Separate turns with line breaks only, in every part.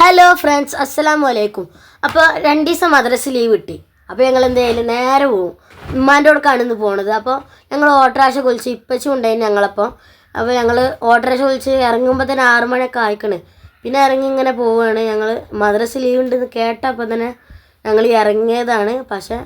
Hello friends അസ്സലാമു വലൈക്കും അപ്പോൾ രണ്ട് ദിവസം മദ്രസ് ലീവ് കിട്ടി. അപ്പോൾ ഞങ്ങൾ എന്തായാലും നേരെ പോവും. ഉമ്മാന്റെ കൊടുക്കാണ് ഇന്ന് പോണത്. അപ്പോൾ ഞങ്ങൾ ഓട്ടറാശ കുളിച്ച് ഇപ്പച്ചും ഉണ്ടായിരുന്നു ഞങ്ങളപ്പോൾ അപ്പോൾ ഞങ്ങൾ ഓട്ടറാശ കുളിച്ച് ഇറങ്ങുമ്പോൾ തന്നെ ആറ് മണിയൊക്കെ ആയിക്കണ്. പിന്നെ ഇറങ്ങി ഇങ്ങനെ പോവുകയാണ് ഞങ്ങൾ മദ്രസ് ലീവ് ഉണ്ടെന്ന് കേട്ടപ്പോൾ തന്നെ ഞങ്ങൾ ഇറങ്ങിയതാണ്. പക്ഷേ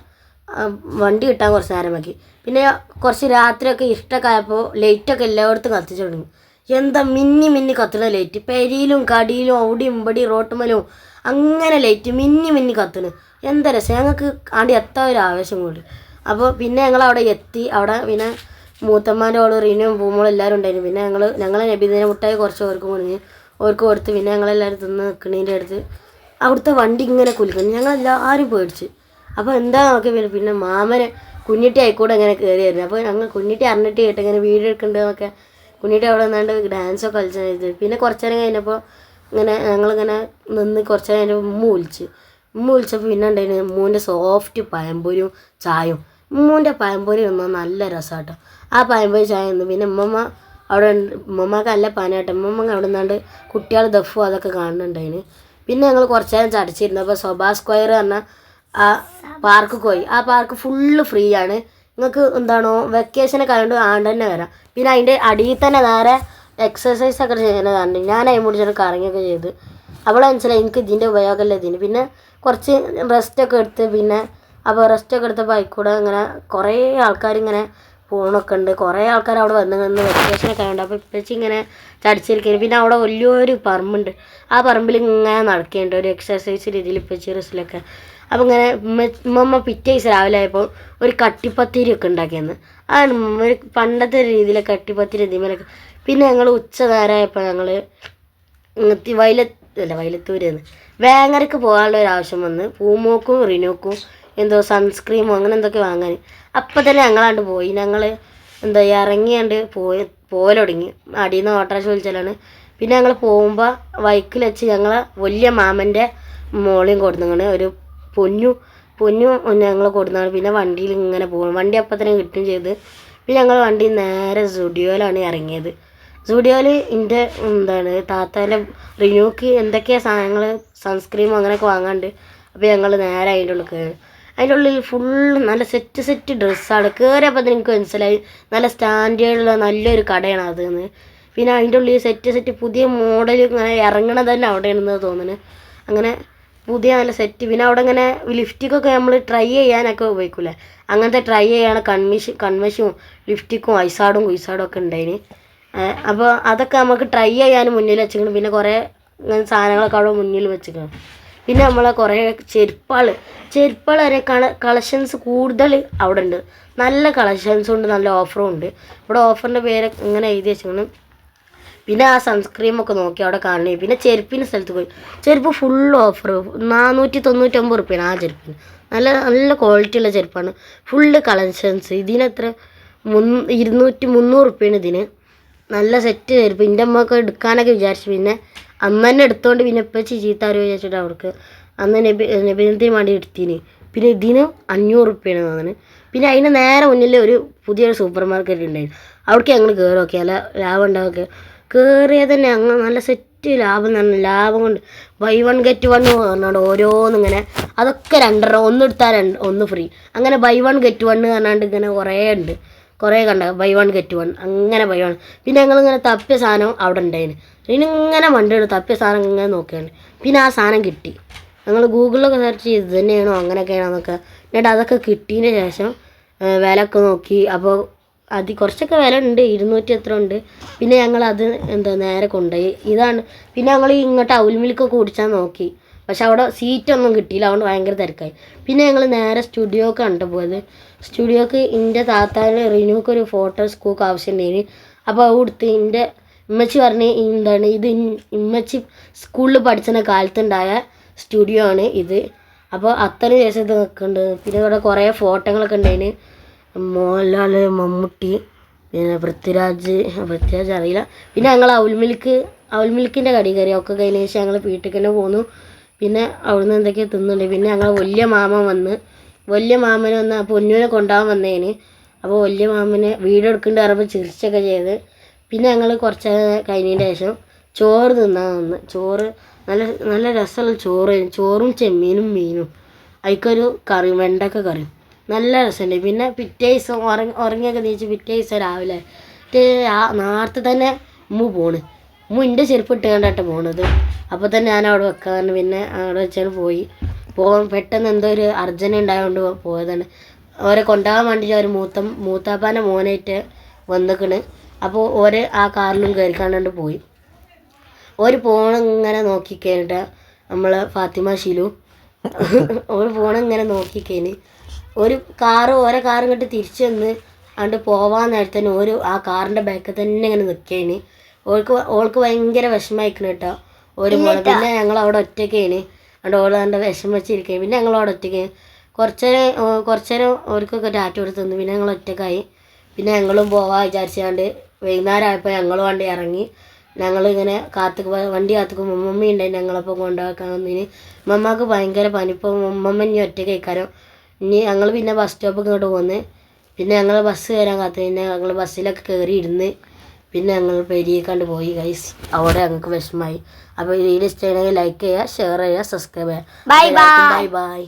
വണ്ടി കിട്ടാൻ കുറച്ച് നേരമാക്കി പിന്നെ കുറച്ച് രാത്രിയൊക്കെ ഇഷ്ടമൊക്കെ ആയപ്പോൾ ലൈറ്റൊക്കെ എല്ലായിടത്തും കത്തിച്ചു തുടങ്ങി. എന്താ മിന്നി മിന്നി കത്തുന്ന ലൈറ്റ് പെരിയിലും കടിയിലും അവിടെയും ഇവിടെയും റോട്ടുമലും അങ്ങനെ ലൈറ്റ് മിന്നി മിന്നി കത്തുന്നു. എന്താ രസം? ഞങ്ങൾക്ക് ആണ്ടി എത്താൻ ഒരു ആവേശം കൂടി. അപ്പോൾ പിന്നെ ഞങ്ങൾ അവിടെ എത്തി. അവിടെ പിന്നെ മൂത്തമ്മാന്റെ ഓൾ റീനും പൂമോളും എല്ലാവരും ഉണ്ടായിരുന്നു. പിന്നെ ഞങ്ങൾ ഞങ്ങളെ നബിദിന മുട്ടായി കുറച്ച് ഓർക്ക് കൊടുങ്ങി ഓർക്ക് കൊടുത്ത് പിന്നെ ഞങ്ങളെല്ലാവരും തിന്ന് നിൽക്കണീന്റെ അടുത്ത് അവിടുത്തെ വണ്ടി ഇങ്ങനെ കുലുക്കുന്നു. ഞങ്ങൾ എല്ലാവരും പേടിച്ച്. അപ്പോൾ എന്താ നോക്കി പിന്നെ മാമനെ കുഞ്ഞിട്ടി ആയിക്കൂടെ ഇങ്ങനെ കയറി വരുന്നത് അപ്പോൾ ഞങ്ങൾ കുഞ്ഞിട്ടി അറിഞ്ഞിട്ട് കേട്ട് ഇങ്ങനെ വീഡിയോ എടുക്കുന്നുണ്ടെന്നൊക്കെ കുഞ്ഞിട്ടി അവിടെ നിന്നാണ്ട് ഡാൻസൊക്കെ കളിച്ചത് പിന്നെ കുറച്ച് നേരം കഴിഞ്ഞപ്പോൾ ഇങ്ങനെ ഞങ്ങളിങ്ങനെ നിന്ന് കുറച്ച് നേരം കഴിഞ്ഞപ്പോൾ ഉമ്മ വിളിച്ച്. ഉമ്മ വിളിച്ചപ്പോൾ പിന്നെ ഉണ്ടായിരുന്നു ഉമ്മൂന്റെ സോഫ്റ്റ് പഴംപൊരിയും ചായയും. ഉമ്മൂന്റെ പഴംപൊരി ഒന്നും നല്ല രസമാട്ടോ ആ പഴംപൊരി ചായ ഒന്നും പിന്നെ ഉമ്മമ്മ അവിടെ ഉമ്മമ്മക്ക് നല്ല പനായിട്ട് ഉമ്മമ്മ അവിടെ നിന്നാണ്ട് കുട്ടികൾ ദഫും അതൊക്കെ കാണുന്നുണ്ടായിന്. പിന്നെ ഞങ്ങൾ കുറച്ച് നേരം ചടച്ചിരുന്നു. അപ്പോൾ സൊബാ സ്ക്വയർ പറഞ്ഞ ആ പാർക്ക് പോയി. ആ പാർക്ക് ഫുള്ള് ഫ്രീ ആണ്. നിങ്ങൾക്ക് എന്താണോ വെക്കേഷനൊക്കെ ആയതുകൊണ്ട് ആണ്ട് തന്നെ വരാം. പിന്നെ അതിന്റെ അടിയിൽ തന്നെ നേരെ എക്സസൈസ് ഒക്കെ ചെയ്യുന്നതാണ് ഞാൻ അതിന് മുടിച്ചിട്ട് കറങ്ങിയൊക്കെ ചെയ്ത്. അവളെ മനസ്സിലായി എനിക്ക് ഇതിന്റെ ഉപയോഗമല്ല ഇതിന്. പിന്നെ കുറച്ച് റെസ്റ്റൊക്കെ എടുത്ത് പിന്നെ അപ്പോൾ റെസ്റ്റൊക്കെ എടുത്തപ്പോൾ ആയിക്കൂടെ ഇങ്ങനെ കുറേ ആൾക്കാർ പോണൊക്കെ ഉണ്ട് കുറേ ആൾക്കാർ അവിടെ വന്ന് നിന്ന് വെക്കേഷനൊക്കെ ആയതുകൊണ്ട് അപ്പോൾ ഇപ്പച്ചി ഇങ്ങനെ ചടിച്ചിരിക്കുന്നു പിന്നെ അവിടെ വലിയൊരു പറമ്പുണ്ട്. ആ പറമ്പിൽ ഇങ്ങനെ നടക്കേണ്ട. ഒരു എക്സസൈസ് രീതിയിൽ ഇപ്പച്ചി റിസിലൊക്കെ അപ്പോൾ ഇങ്ങനെ ഉമ്മ- ഉമ്മമ്മ പിറ്റേ ദിവസം രാവിലെ ആയപ്പോൾ ഒരു കട്ടിപ്പത്തിരിയൊക്കെ ഉണ്ടാക്കിയെന്ന്. അതാണ് ഒരു പണ്ടത്തെ രീതിയിലെ കട്ടിപ്പത്തിരി ഇതിമേലൊക്കെ. പിന്നെ ഞങ്ങൾ ഉച്ച നേരമായപ്പോൾ ഞങ്ങൾ വയലത്ത് അല്ല വയലത്തൂരെന്ന് വേങ്ങരക്ക് പോകാനുള്ള ഒരു ആവശ്യം വന്ന് പൂമോക്കും റിനോക്കും എന്തോ സൺസ്ക്രീമോ അങ്ങനെ എന്തൊക്കെ വാങ്ങാൻ. അപ്പം തന്നെ ഞങ്ങളാണ്ട് പോയി. ഞങ്ങൾ എന്താ ഇറങ്ങിയാണ്ട് പോയി പോലൊടുങ്ങി അടിയിൽ നിന്ന് ഓട്ടോറിക്ഷ വിളിച്ചാലാണ്. പിന്നെ ഞങ്ങൾ പോകുമ്പോൾ വൈക്കിൽ വെച്ച് ഞങ്ങൾ വലിയ മാമന്റെ മോളിയും കൊടുത്തങ്ങനെ ഒരു പൊന്നു പൊന്നു ഞങ്ങൾ കൊടുത്താണ് പിന്നെ വണ്ടിയിൽ ഇങ്ങനെ പോകണം വണ്ടി അപ്പം തന്നെ കിട്ടുകയും ചെയ്ത്. പിന്നെ ഞങ്ങൾ വണ്ടി നേരെ സുഡിയോയിലാണ് ഇറങ്ങിയത് സുഡിയോയിൽ എന്റെ എന്താണ് താത്താന്റെ റിന്യൂക്ക് എന്തൊക്കെയാണ് സാധനങ്ങൾ സൺസ്ക്രീം അങ്ങനെയൊക്കെ വാങ്ങാണ്ട്. അപ്പോൾ ഞങ്ങൾ നേരെ അതിന്റെ ഉള്ളിൽ കയറി അതിന്റെ ഉള്ളിൽ ഫുള്ള് നല്ല സെറ്റ് സെറ്റ് ഡ്രസ്സാണ് കയറിയപ്പോൾ എനിക്ക് മനസ്സിലായി. നല്ല സ്റ്റാൻഡേർഡുള്ള നല്ലൊരു കടയാണ് അതെന്ന് പിന്നെ അതിന്റെ ഉള്ളിൽ സെറ്റ് സെറ്റ് പുതിയ മോഡൽ ഇങ്ങനെ ഇറങ്ങണത് തന്നെ അവിടെയാണെന്ന് തോന്നുന്നു. അങ്ങനെ പുതിയ നല്ല സെറ്റ് പിന്നെ അവിടെ ഇങ്ങനെ ലിഫ്റ്റിക്കൊക്കെ നമ്മൾ ട്രൈ ചെയ്യാനൊക്കെ ഉപയോഗിക്കൂലേ അങ്ങനത്തെ ട്രൈ ചെയ്യാണ് കൺമിഷ് കൺവശും ലിഫ്റ്റിക്കും ഐസാടും കുയ്സാടും ഒക്കെ ഉണ്ടായിന്. അപ്പോൾ അതൊക്കെ നമുക്ക് ട്രൈ ചെയ്യാൻ മുന്നിൽ വെച്ചിട്ടുണ്ട് പിന്നെ കുറേ ഇങ്ങനെ സാധനങ്ങളൊക്കെ അവിടെ മുന്നിൽ വെച്ചിക്കണം പിന്നെ നമ്മളെ കുറേ ചെരുപ്പുകൾ ചെരുപ്പുകൾ വരെ കള കളക്ഷൻസ് കൂടുതൽ അവിടെ ഉണ്ട് നല്ല കളക്ഷൻസ് ഉണ്ട് നല്ല ഓഫറും ഉണ്ട്. ഇവിടെ ഓഫറിന്റെ പേര് ഇങ്ങനെ എഴുതി വെച്ചിട്ടുണ്ട് പിന്നെ ആ സൺസ്ക്രീം ഒക്കെ നോക്കി അവിടെ കാണണേ. പിന്നെ ചെരുപ്പിന്റെ സ്ഥലത്ത് പോയി. ചെരുപ്പ് ഫുൾ ഓഫർ നാനൂറ്റി തൊണ്ണൂറ്റൊമ്പത് റുപ്യാണ് ആ ചെരുപ്പിന്. നല്ല നല്ല ക്വാളിറ്റി ഉള്ള ചെരുപ്പാണ്. Full collections. ഇതിനെത്ര മുന്ന് ഇരുന്നൂറ്റി മുന്നൂറ് റുപ്യാണ് ഇതിന്. നല്ല സെറ്റ് ചെരുപ്പ്. എന്റെ അമ്മയ്ക്ക് എടുക്കാനൊക്കെ വിചാരിച്ചു. പിന്നെ അന്ന് തന്നെ എടുത്തോണ്ട് പിന്നെ ഇപ്പം ചീത്ത ആരോ അവർക്ക് അന്ന് നബി നബിനത്തിന് വേണ്ടി എടുത്തിന്? പിന്നെ ഇതിന് അഞ്ഞൂറ് റുപ്യാണ് തോന്നുന്നത് പിന്നെ അതിന് നേരെ മുന്നിൽ ഒരു പുതിയൊരു സൂപ്പർ മാർക്കറ്റ് ഉണ്ടായിരുന്നു അവിടേക്ക് ഞങ്ങൾ കയറി നോക്കി. അല്ല ലാഭം ഉണ്ടാവുക കയറിയത് തന്നെ അങ്ങ് നല്ല സെറ്റ് ലാഭം തന്നെ ലാഭം കൊണ്ട് ബൈ വൺ ഗെറ്റ് വൺ ഓരോന്നും ഓരോന്നിങ്ങനെ അതൊക്കെ രണ്ടര ഒന്ന് എടുത്താൽ രണ്ട് ഒന്ന് ഫ്രീ അങ്ങനെ ബൈ വൺ ഗെറ്റ് വൺ പറഞ്ഞാണ്ട് ഇങ്ങനെ കുറേ ഉണ്ട്. കുറേ കണ്ട ബൈ വൺ ഗെറ്റ് വൺ അങ്ങനെ ബൈ വൺ പിന്നെ ഞങ്ങളിങ്ങനെ തപ്പിയ സാധനം അവിടെ ഉണ്ടായിന്. പിന്നെ ഇങ്ങനെ വണ്ടിയുടെ തപ്പിയ സാധനം ഇങ്ങനെ നോക്കിയാണ്. പിന്നെ ആ സാധനം കിട്ടി. ഞങ്ങൾ ഗൂഗിളിലൊക്കെ സെർച്ച് ചെയ്ത് തന്നെയാണോ അങ്ങനെയൊക്കെയാണോ എന്നൊക്കെ എന്നിട്ട് അതൊക്കെ കിട്ടിയതിന് ശേഷം വിലയൊക്കെ നോക്കി. അപ്പോൾ അത് കുറച്ചൊക്കെ വില ഉണ്ട്. ഇരുന്നൂറ്റി എത്ര ഉണ്ട്. പിന്നെ ഞങ്ങൾ അത് എന്താ നേരെ കൊണ്ടുപോയി. ഇതാണ്. പിന്നെ ഞങ്ങൾ ഇങ്ങോട്ട് ഔൽ മിൽക്കൊക്കെ കുടിച്ചാൽ നോക്കി. പക്ഷെ അവിടെ സീറ്റൊന്നും കിട്ടിയില്ല. അതുകൊണ്ട് ഭയങ്കര തിരക്കായി. പിന്നെ ഞങ്ങൾ നേരെ സ്റ്റുഡിയോക്ക് കണ്ടു പോയത്. സ്റ്റുഡിയോക്ക് എന്റെ താത്താവിന് റിനുക്ക് ഒരു ഫോട്ടോ സ്കൂക്ക് ആവശ്യമുണ്ടായിന് അപ്പോൾ അത് കൊടുത്ത് എന്റെ ഉമ്മച്ചി പറഞ്ഞ് എന്താണ് ഇത് ഇമ്മച്ചി സ്കൂളിൽ പഠിച്ചിരുന്ന കാലത്തുണ്ടായ സ്റ്റുഡിയോ ആണ് ഇത്. അപ്പോൾ അത്രയും ദിവസം ഇത് നിൽക്കുന്നുണ്ട് പിന്നെ ഇവിടെ കുറേ ഫോട്ടോകളൊക്കെ ഉണ്ടായിന്. മോഹൻലാൽ മമ്മൂട്ടി പിന്നെ പൃഥ്വിരാജ് പൃഥ്വിരാജ് അറിയില്ല. പിന്നെ ഞങ്ങൾ അവൽമിൽക്ക് മിൽക്ക് ഔൽ മിൽക്കിന്റെ കടി കയറി ഒക്കെ കഴിഞ്ഞ ശേഷം ഞങ്ങൾ വീട്ടിൽ തന്നെ പോന്നു. പിന്നെ അവിടുന്ന് എന്തൊക്കെയോ തിന്നുണ്ട്. പിന്നെ ഞങ്ങൾ വലിയ മാമൻ വന്ന് വലിയ മാമന് വന്ന് പൊന്നുവിനെ കൊണ്ടുപോകാൻ വന്നേന്. അപ്പോൾ വലിയ മാമനെ വീഡിയോ എടുക്കേണ്ട പറയുമ്പോൾ ചിരിച്ചൊക്കെ ചെയ്ത്. പിന്നെ ഞങ്ങൾ കുറച്ച് കഴിഞ്ഞതിന് ശേഷം ചോറ് തിന്നാൻ വന്ന്. ചോറ് നല്ല നല്ല രസമുള്ള ചോറ് ചോറും ചെമ്മീനും മീനും. അതിക്കൊരു കറി വെണ്ടക്ക കറി നല്ല രസമുണ്ട്. പിന്നെ പിറ്റേ ദിവസം ഉറങ്ങി ഉറങ്ങിയൊക്കെ നീച്ച് പിറ്റേ ദിവസം രാവിലെ നേരത്തെ തന്നെ ഉമ്മ പോണ്. ഉമ്മ എന്റെ ചെരുപ്പ് ഇട്ടുകൊണ്ടായിട്ട് പോണത്. അപ്പോൾ തന്നെ ഞാൻ അവിടെ വെക്കാൻ പിന്നെ അവിടെ വെച്ചാൽ പോയി. പോകാൻ പെട്ടെന്ന് എന്തോ ഒരു അർജന്റ് ഉണ്ടായതുകൊണ്ട് പോയതാണ്. അവരെ കൊണ്ടുപോകാൻ വേണ്ടിയിട്ട് അവർ മൂത്ത മൂത്താപ്പാന്റെ മോനായിട്ട് വന്നിക്കണ്. അപ്പോൾ ഓര് ആ കാറിലും കയറി കണ്ടുകൊണ്ട് പോയി. ഒരു ഫോൺ ഇങ്ങനെ നോക്കിക്കഴിഞ്ഞിട്ട് നമ്മൾ ഫാത്തിമ ഷിലു ഒരു ഫോൺ ഇങ്ങനെ നോക്കിക്കഴിഞ്ഞ് ഒരു കാറ് ഓരോ കാറും കണ്ട് തിരിച്ചു വന്ന് അണ്ട് പോവാൻ നേരത്തിന് ഒരു ആ കാറിന്റെ ബാക്കിൽ തന്നെ ഇങ്ങനെ നിൽക്കേന് ഓൾക്ക് ഓൾക്ക് ഭയങ്കര വിഷമമായിക്കണ് കേട്ടോ. ഒരു പിന്നെ ഞങ്ങൾ അവിടെ ഒറ്റയ്ക്കേന് അവിടെ ഓൾ അതിന്റെ വിഷം വെച്ചിരിക്കുകയും പിന്നെ ഞങ്ങൾ അവിടെ ഒറ്റയ്ക്ക് കുറച്ചേരം കുറച്ചേരം ഓർക്കൊക്കെ ടാറ്റ കൊടുത്തു തന്നു. പിന്നെ ഞങ്ങൾ ഒറ്റക്കായി പിന്നെ ഞങ്ങളും പോവാ വിചാരിച്ചാണ്ട് വൈകുന്നേരം ആയപ്പോൾ ഞങ്ങൾ വണ്ടി ഇറങ്ങി. ഞങ്ങളിങ്ങനെ കാത്തുക്ക് വണ്ടി കാത്തുക്കുമ്പോൾ മമ്മി ഉണ്ടായി ഞങ്ങളപ്പോൾ കൊണ്ടുപോക്കാൻ വന്നതിന് മമ്മക്ക് ഭയങ്കര പനിപ്പോൾ ഉമ്മമ്മ മമ്മ ഇനി ഒറ്റ കേൾക്കാരോ ഇനി ഞങ്ങൾ പിന്നെ ബസ് സ്റ്റോപ്പ് ഇങ്ങോട്ട് പോന്ന്. പിന്നെ ഞങ്ങൾ ബസ് കയറാൻ കാത്തു പിന്നെ ഞങ്ങൾ ബസ്സിലൊക്കെ കയറി ഇരുന്ന് പിന്നെ ഞങ്ങൾ പെരിയേക്കാണ്ട് പോയി. ഗൈസ് അവിടെ ഞങ്ങൾക്ക് വിഷമമായി അപ്പോൾ വീഡിയോ ഇഷ്ടമാണെങ്കിൽ ലൈക്ക് ചെയ്യുക ഷെയർ ചെയ്യുക സബ്സ്ക്രൈബ് ചെയ്യുക. Bye bye
bye